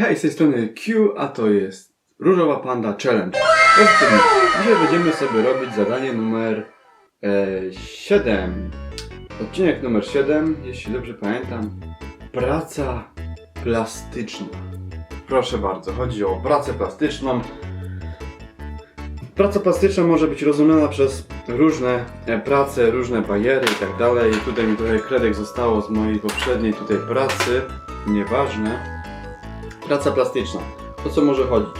Hej, z tej strony Q, a to jest Różowa Panda Challenge. Dzisiaj będziemy sobie robić zadanie numer e, 7. Odcinek numer 7, jeśli dobrze pamiętam. Praca plastyczna. Proszę bardzo, chodzi o pracę plastyczną. Praca plastyczna może być rozumiana przez różne e, prace, różne bariery i tak dalej. Tutaj mi trochę kredek zostało z mojej poprzedniej tutaj pracy. Nieważne. Praca plastyczna. O co może chodzić?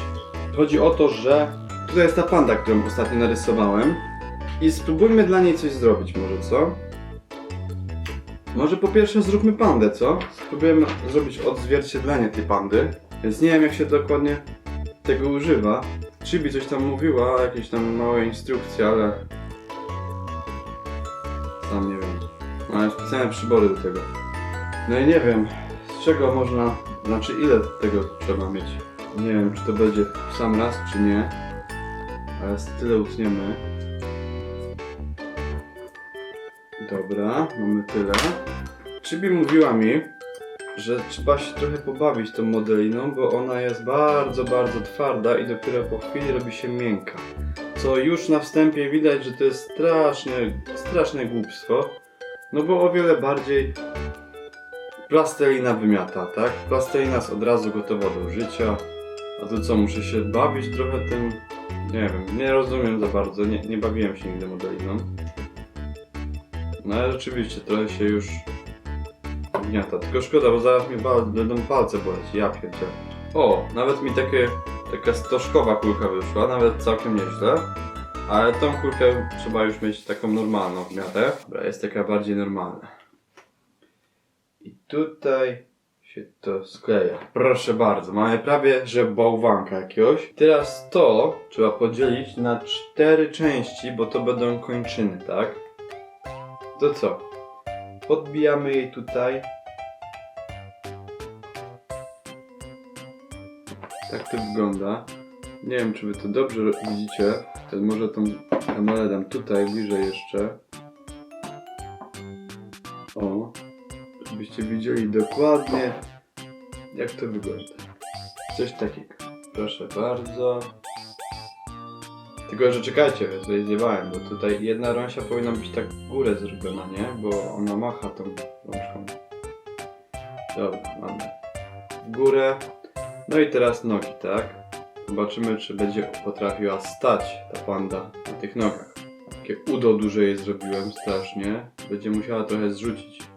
Chodzi o to, że tutaj jest ta panda, którą ostatnio narysowałem i spróbujmy dla niej coś zrobić może, co? Może po pierwsze zróbmy pandę, co? Spróbujemy zrobić odzwierciedlenie tej pandy, więc nie wiem jak się dokładnie tego używa. Chibi coś tam mówiła, jakieś tam małe instrukcje, ale... Sam nie wiem. Mają specjalne przybory do tego. No i nie wiem, z czego można, znaczy ile tego trzeba mieć. Nie wiem, czy to będzie w sam raz, czy nie. Ale tyle utniemy. Dobra, mamy tyle. Chibi mówiła mi, że trzeba się trochę pobawić tą modeliną, bo ona jest bardzo, bardzo twarda i dopiero po chwili robi się miękka. Co już na wstępie widać, że to jest strasznie, straszne głupstwo. No bo o wiele bardziej plastelina wymiata, tak? Plastelina jest od razu gotowa do użycia. A tu co, muszę się bawić trochę tym? Nie wiem, nie rozumiem za bardzo, nie, nie bawiłem się nigdy modeliną. No ale rzeczywiście, trochę się już gniata. Tylko szkoda, bo zaraz mi będą palce boleć, ja pierdzielę. O, nawet mi takie, taka stożkowa kulka wyszła, nawet całkiem nieźle. Ale tą kulkę trzeba już mieć taką normalną w miarę. Dobra, jest taka bardziej normalna. I tutaj się to skleja. Proszę bardzo, mamy prawie, że bałwanka jakiegoś. Teraz to trzeba podzielić na cztery części, bo to będą kończyny, tak? To co? Podbijamy jej tutaj. Tak to wygląda. Nie wiem, czy wy to dobrze widzicie. Może tą kamerę dam tutaj, bliżej jeszcze. Żebyście widzieli dokładnie, jak to wygląda. Coś takiego. Proszę bardzo. Tylko, że czekajcie, ja sobie zjebałem, bo tutaj jedna rąsia powinna być tak w górę zrobiona, nie? Bo ona macha tą rączką. Dobra, mamy. W górę. No i teraz nogi, tak? Zobaczymy, czy będzie potrafiła stać ta panda na tych nogach. Takie udo duże jej zrobiłem strasznie. Będzie musiała trochę zrzucić.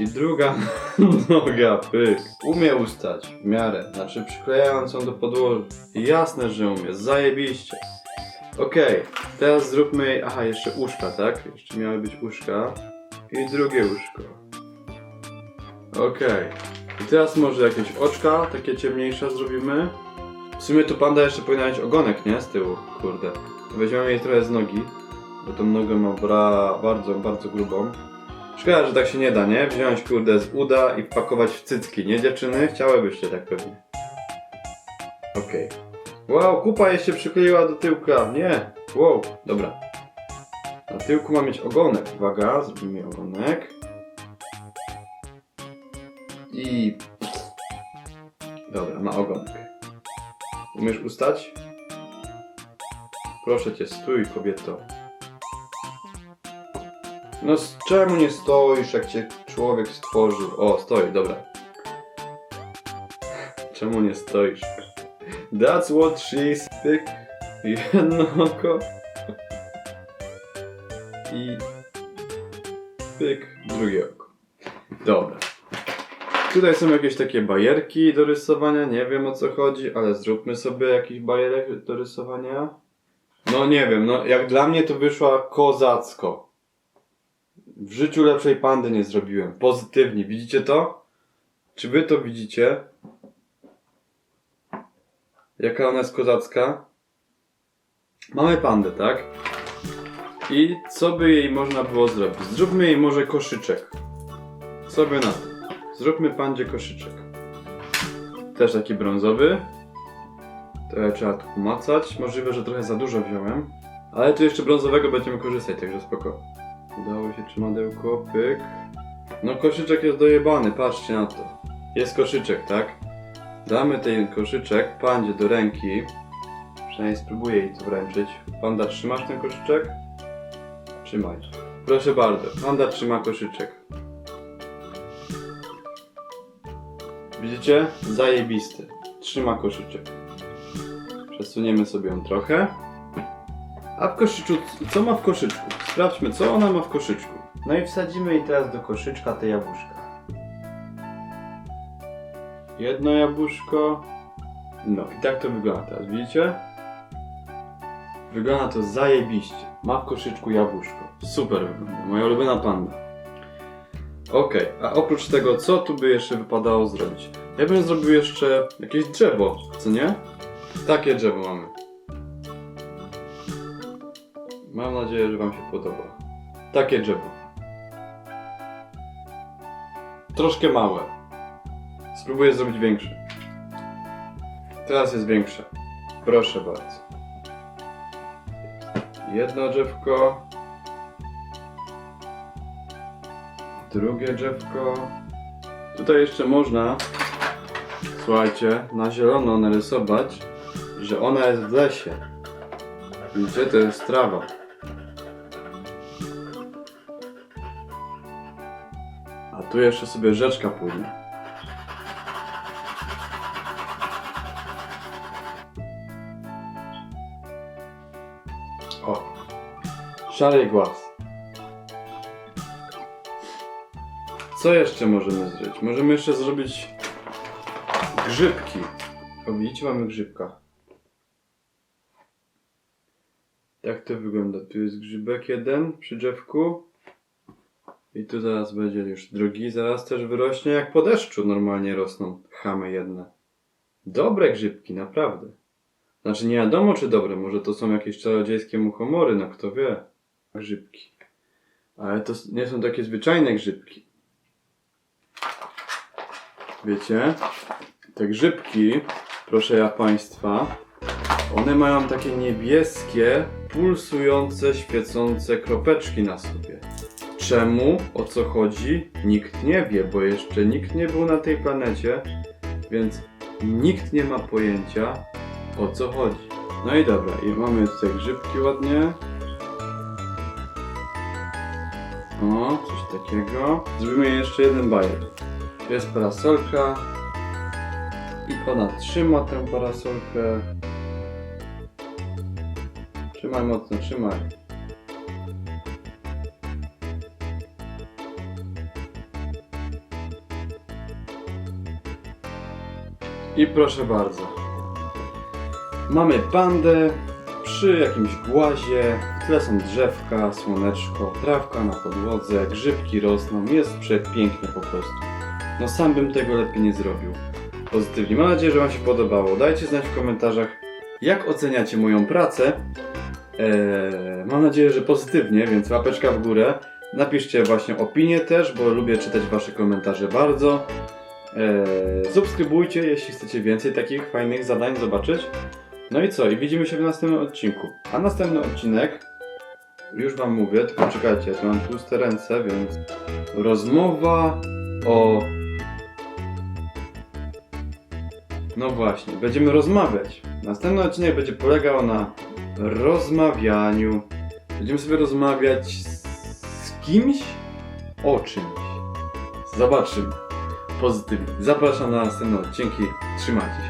I druga noga, pyk. Umie ustać w miarę, znaczy przyklejając ją do podłoży. Jasne, że umie, zajebiście. Okej, teraz zróbmy jej, aha, jeszcze uszka, tak? Jeszcze miały być uszka. I drugie uszko. Okej. I teraz może jakieś oczka, takie ciemniejsze zrobimy. W sumie tu panda jeszcze powinna mieć ogonek, nie? Z tyłu, kurde. Weźmiemy jej trochę z nogi, bo tą nogę ma bra bardzo, bardzo grubą. Szkoda, że tak się nie da, nie? Wziąć kurde z uda i wpakować w cycki, nie dziewczyny? Chciałybyście tak pewnie. Okej. Wow, kupa jej się przykleiła do tyłka, nie! Wow, dobra. Na tyłku ma mieć ogonek, uwaga, zrobimy ogonek. I... Dobra, ma ogonek. Umiesz ustać? Proszę cię, stój, kobieto. No z czemu nie stoisz, jak cię człowiek stworzył? O, stoi, dobra. Czemu nie stoisz? That's what she's pyk. Jedno oko. I pyk, drugie oko. Dobra. Tutaj są jakieś takie bajerki do rysowania, nie wiem o co chodzi, ale zróbmy sobie jakiś bajerek do rysowania. No nie wiem, no jak dla mnie to wyszła kozacko. W życiu lepszej pandy nie zrobiłem. Pozytywnie, widzicie to? Czy wy to widzicie? Jaka ona jest kozacka? Mamy pandę, tak? I co by jej można było zrobić? Zróbmy jej może koszyczek. Co by na to? Zróbmy pandzie koszyczek. Też taki brązowy. Trochę trzeba tu pomacać. Możliwe, że trochę za dużo wziąłem. Ale tu jeszcze brązowego będziemy korzystać, także spoko. Udało się trzymadełko, pyk. No koszyczek jest dojebany, patrzcie na to. Jest koszyczek, tak? Damy ten koszyczek pandzie do ręki. Przynajmniej spróbuję jej to wręczyć. Panda, trzymasz ten koszyczek? Trzymaj. Proszę bardzo, panda trzyma koszyczek. Widzicie? Zajebisty. Trzyma koszyczek. Przesuniemy sobie ją trochę. A w koszyczku, co ma w koszyczku? Sprawdźmy, co ona ma w koszyczku. No i wsadzimy jej teraz do koszyczka te jabłuszka. Jedno jabłuszko. No i tak to wygląda teraz, widzicie? Wygląda to zajebiście. Ma w koszyczku jabłuszko. Super wygląda. Moja ulubiona panda. Okej, a oprócz tego, co tu by jeszcze wypadało zrobić? Ja bym zrobił jeszcze jakieś drzewo, co nie? Takie drzewo mamy. Mam nadzieję, że Wam się podoba. Takie drzewo. Troszkę małe. Spróbuję zrobić większe. Teraz jest większe. Proszę bardzo. Jedno drzewko. Drugie drzewko. Tutaj jeszcze można, słuchajcie, na zielono narysować, że ona jest w lesie. Widzicie, to jest trawa. Tu jeszcze sobie rzeczka płynie. O, szary głaz. Co jeszcze możemy zrobić? Możemy jeszcze zrobić grzybki. O, widzicie, mamy grzybka. Tak to wygląda. Tu jest grzybek jeden przy drzewku. I tu zaraz będzie już drugi. Zaraz też wyrośnie jak po deszczu normalnie rosną chamy jedne. Dobre grzybki, naprawdę. Znaczy nie wiadomo czy dobre, może to są jakieś czarodziejskie muchomory, no kto wie. Grzybki. Ale to nie są takie zwyczajne grzybki. Wiecie? Te grzybki, proszę ja Państwa, one mają takie niebieskie, pulsujące, świecące kropeczki na sobie. Czemu? O co chodzi? Nikt nie wie, bo jeszcze nikt nie był na tej planecie, więc nikt nie ma pojęcia o co chodzi. No i dobra, i mamy tutaj grzybki ładnie. O, coś takiego. Zrobimy jeszcze jeden bajer. Tu jest parasolka. I ona trzyma tę parasolkę. Trzymaj mocno, trzymaj. I proszę bardzo. Mamy pandę przy jakimś głazie. W tle są drzewka, słoneczko, trawka na podłodze, grzybki rosną. Jest przepięknie po prostu. No sam bym tego lepiej nie zrobił. Pozytywnie. Mam nadzieję, że Wam się podobało. Dajcie znać w komentarzach, jak oceniacie moją pracę. Eee, mam nadzieję, że pozytywnie, więc łapeczka w górę. Napiszcie właśnie opinię też, bo lubię czytać Wasze komentarze bardzo. Eee, subskrybujcie, jeśli chcecie więcej takich fajnych zadań zobaczyć. No i co? I widzimy się w następnym odcinku. A następny odcinek, już Wam mówię, tylko czekajcie, ja mam tłuste ręce, więc rozmowa o... No właśnie, będziemy rozmawiać. Następny odcinek będzie polegał na rozmawianiu. Będziemy sobie rozmawiać z, z kimś o czymś. Zobaczymy. Pozytywnie. Zapraszam na następne odcinki. Trzymajcie się.